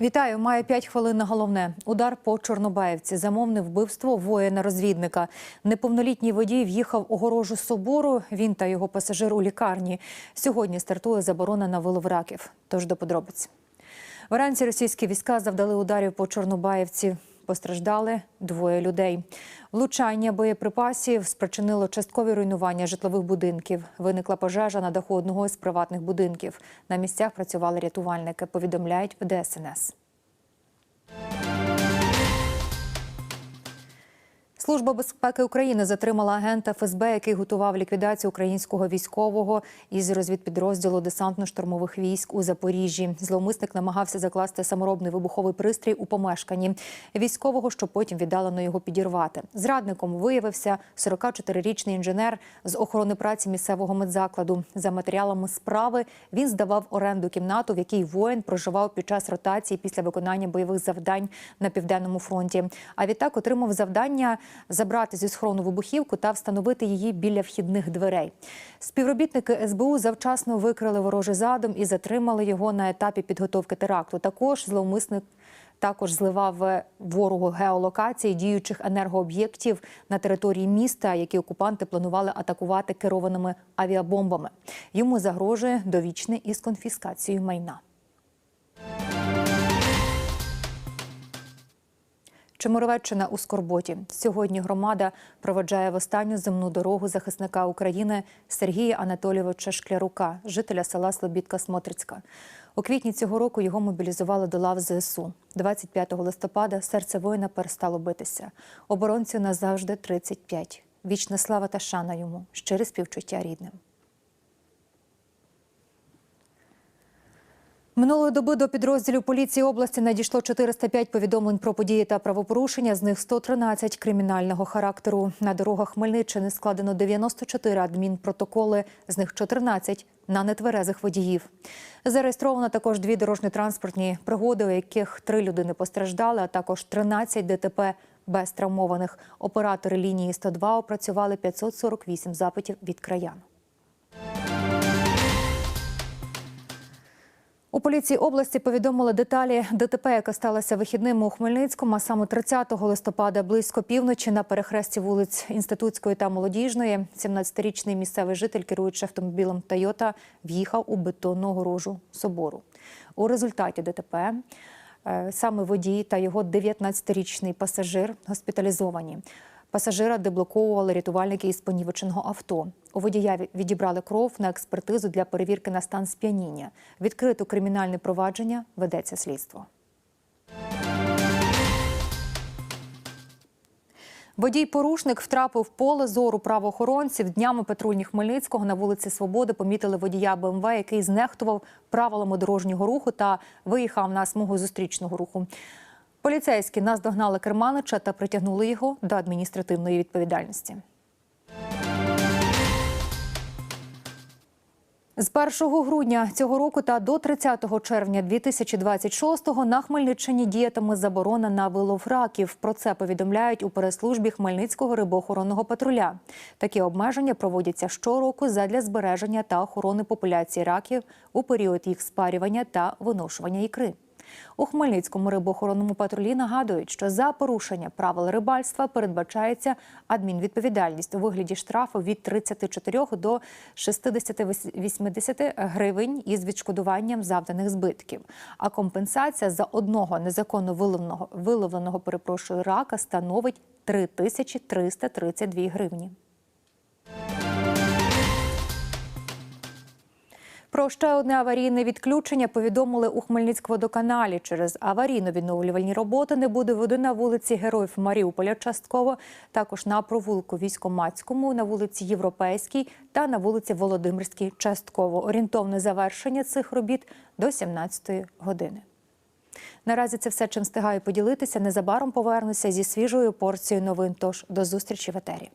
Вітаю, має 5 хвилин на головне. Удар по Чорнобаївці. Замовне вбивство воїна-розвідника. Неповнолітній водій в'їхав огорожу собору. Він та його пасажир у лікарні. Сьогодні стартує заборона на вилов раків. Тож до подробиць. Вранці російські війська завдали ударів по Чорнобаївці. Постраждали двоє людей. Влучання боєприпасів спричинило часткові руйнування житлових будинків. Виникла пожежа на даху одного з приватних будинків. На місцях працювали рятувальники. Повідомляють в ДСНС. Служба безпеки України затримала агента ФСБ, який готував ліквідацію українського військового із розвідпідрозділу десантно-штурмових військ у Запоріжжі. Зловмисник намагався закласти саморобний вибуховий пристрій у помешканні військового, щоб потім віддалено його підірвати. Зрадником виявився 44-річний інженер з охорони праці місцевого медзакладу. За матеріалами справи він здавав оренду кімнату, в якій воїн проживав під час ротації після виконання бойових завдань на південному фронті. А відтак отримав завдання забрати зі схорону вибухівку та встановити її біля вхідних дверей. Співробітники СБУ завчасно викрили ворожий задум і затримали його на етапі підготовки теракту. Також зловмисник. Також зливав ворогу геолокації діючих енергооб'єктів на території міста, які окупанти планували атакувати керованими авіабомбами. Йому загрожує довічне із конфіскацією майна. Чемеровеччина у Скорботі. Сьогодні громада проведжає в останню земну дорогу захисника України Сергія Анатолійовича Шклярука, жителя села Слобідка Смотрицька. У квітні цього року його мобілізували до лав ЗСУ. 25 листопада серце воїна перестало битися. Оборонцю назавжди 35. Вічна слава та шана йому, щире співчуття рідним. Минулої доби до підрозділів поліції області надійшло 405 повідомлень про події та правопорушення. З них 113 кримінального характеру. На дорогах Хмельниччини складено 94 адмінпротоколи, з них 14 на нетверезих водіїв. Зареєстровано також дві дорожньо-транспортні пригоди, у яких три людини постраждали, а також 13 ДТП без травмованих. Оператори лінії 102 опрацювали 548 запитів від краян. У поліції області повідомили деталі ДТП, яка сталася вихідними у Хмельницькому, а саме 30 листопада близько півночі на перехресті вулиць Інститутської та Молодіжної. 17-річний місцевий житель, керуючи автомобілем Тойота, в'їхав у бетонну огорожу собору. У результаті ДТП е, саме водій та його 19-річний пасажир госпіталізовані. Пасажира деблоковували рятувальники із понівеченого авто. У водія відібрали кров на експертизу для перевірки на стан сп'яніння. Відкрито кримінальне провадження ведеться слідство. Водій-порушник втрапив поле зору правоохоронців. Днями патрульні Хмельницького на вулиці Свободи помітили водія БМВ, який знехтував правилами дорожнього руху та виїхав на смугу зустрічного руху. Поліцейські наздогнали керманича та притягнули його до адміністративної відповідальності. З 1 грудня цього року та до 30 червня 2026-го на Хмельниччині діятиме заборона на вилов раків. Про це повідомляють у прес-службі Хмельницького рибоохоронного патруля. Такі обмеження проводяться щороку задля збереження та охорони популяції раків у період їх спарювання та виношування ікри. У Хмельницькому рибоохоронному патрулі нагадують, що за порушення правил рибальства передбачається адмінвідповідальність у вигляді штрафу від 34 до 60-80 гривень із відшкодуванням завданих збитків. А компенсація за одного незаконно виловленого, виловленого перепрошую рака становить 3332 гривні. Про ще одне аварійне відключення повідомили у Хмельницькводоканалі. Через аварійно-відновлювальні роботи не буде води на вулиці Героїв Маріуполя частково, також на провулку Військомацькому, на вулиці Європейській та на вулиці Володимирській частково. Орієнтовне завершення цих робіт до 17-ї години. Наразі це все, чим встигаю поділитися. Незабаром повернуся зі свіжою порцією новин. Тож до зустрічі в етері.